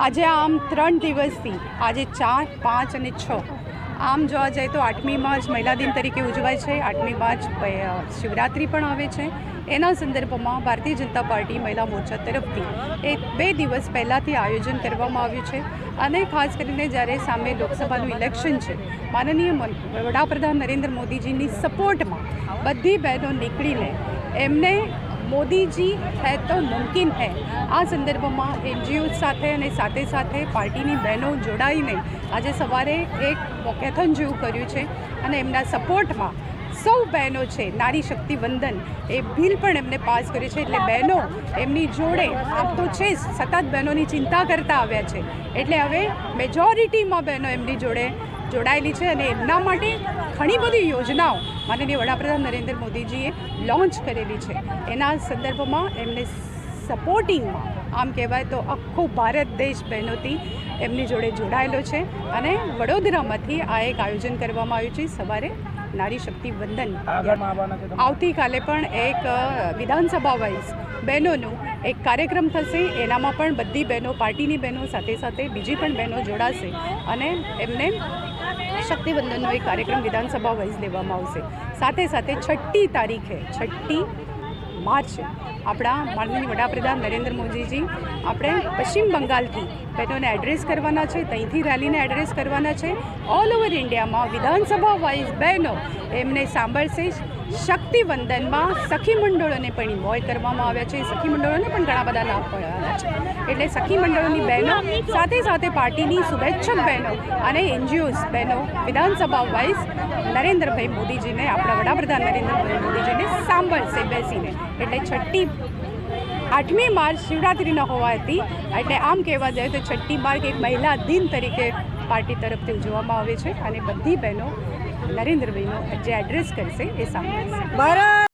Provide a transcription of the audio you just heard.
આજે આમ ત્રણ દિવસથી, આજે ચાર, પાંચ અને છ. આમ જોવા જાય તો આઠમી માર્ચ મહિલા દિન તરીકે ઉજવાય છે. આઠમી માર્ચ શિવરાત્રિ પણ આવે છે. એના સંદર્ભમાં ભારતીય જનતા પાર્ટી મહિલા મોરચા તરફથી એ બે દિવસ પહેલાંથી આયોજન કરવામાં આવ્યું છે અને ખાસ કરીને જ્યારે સામે લોકસભાનું ઇલેક્શન છે, માનનીય મન- વડાપ્રધાન નરેન્દ્ર મોદીજીની સપોર્ટમાં બધી બહેનો નીકળીને એમને મોદીજી હૈ તો મુમકિન હે. આ સંદર્ભમાં એનજીઓ સાથે અને સાથે સાથે પાર્ટીની બહેનો જોડાઈને આજે સવારે એક વોકેથોન જેવું કર્યું છે અને એમના સપોર્ટમાં સૌ બહેનો છે. નારી શક્તિ વંદન એ બિલ પણ એમને પાસ કર્યું છે. એટલે બહેનો, એમની જોડે આમ તો છે જ, સતત બહેનોની ચિંતા કરતા આવ્યા છે. એટલે હવે મેજોરિટીમાં બહેનો એમની જોડે જોડાયેલી છે અને એમના માટે ઘણી બધી યોજનાઓ માનનીય વડાપ્રધાન નરેન્દ્ર મોદીજીએ લોન્ચ કરેલી છે. એના સંદર્ભમાં એમને સપોર્ટિંગમાં આમ કહેવાય તો આખો ભારત દેશ બહેનોથી એમની જોડે જોડાયેલો છે અને વડોદરામાંથી આ એક આયોજન કરવામાં આવ્યું છે. સવારે નારી શક્તિ વંદન આવતીકાલે પણ એક વિધાનસભા વાઇઝ બહેનોનું એક કાર્યક્રમ થશે. એનામાં પણ બધી બહેનો, પાર્ટીની બહેનો સાથે સાથે બીજી પણ બહેનો જોડાશે અને એમને શક્તિવંદનનો એક કાર્યક્રમ વિધાનસભા વાઇઝ લેવામાં આવશે. સાથે સાથે છઠ્ઠી તારીખે છઠ્ઠી માર્ચે આપણા માનનીય વડાપ્રધાન નરેન્દ્ર મોદીજી, આપણે પશ્ચિમ બંગાળથી બહેનોને એડ્રેસ કરવાના છે, ત્યાંથી રેલીને એડ્રેસ કરવાના છે. ઓલ ઓવર ઇન્ડિયામાં વિધાનસભા વાઇઝ બહેનો એમને સાંભળશે. શક્તિવંદનમાં સખી મંડળોને પણ ઇન્વોલ્વ કરવામાં આવ્યા છે. સખી મંડળોને પણ ઘણા બધા લાભ મળવાના છે. એટલે સખી મંડળોની બહેનો, સાથે સાથે પાર્ટીની શુભેચ્છક બહેનો અને એનજીઓઝ બહેનો, વિધાનસભા વાઇઝ નરેન્દ્રભાઈ મોદીજીને, આપણા વડાપ્રધાન નરેન્દ્રભાઈ મોદીજીને સાંભળશે, બેસીને. એટલે છઠ્ઠી આઠમી માર્ચ શિવરાત્રિના હોવાથી, એટલે આમ કહેવા જાય તો છઠ્ઠી માર્ચ એક મહિલા દિન તરીકે પાર્ટી તરફથી ઉજવવામાં આવે છે અને બધી બહેનો નરેન્દ્રભાઈનો જે એડ્રેસ કરશે એ સાંભળશે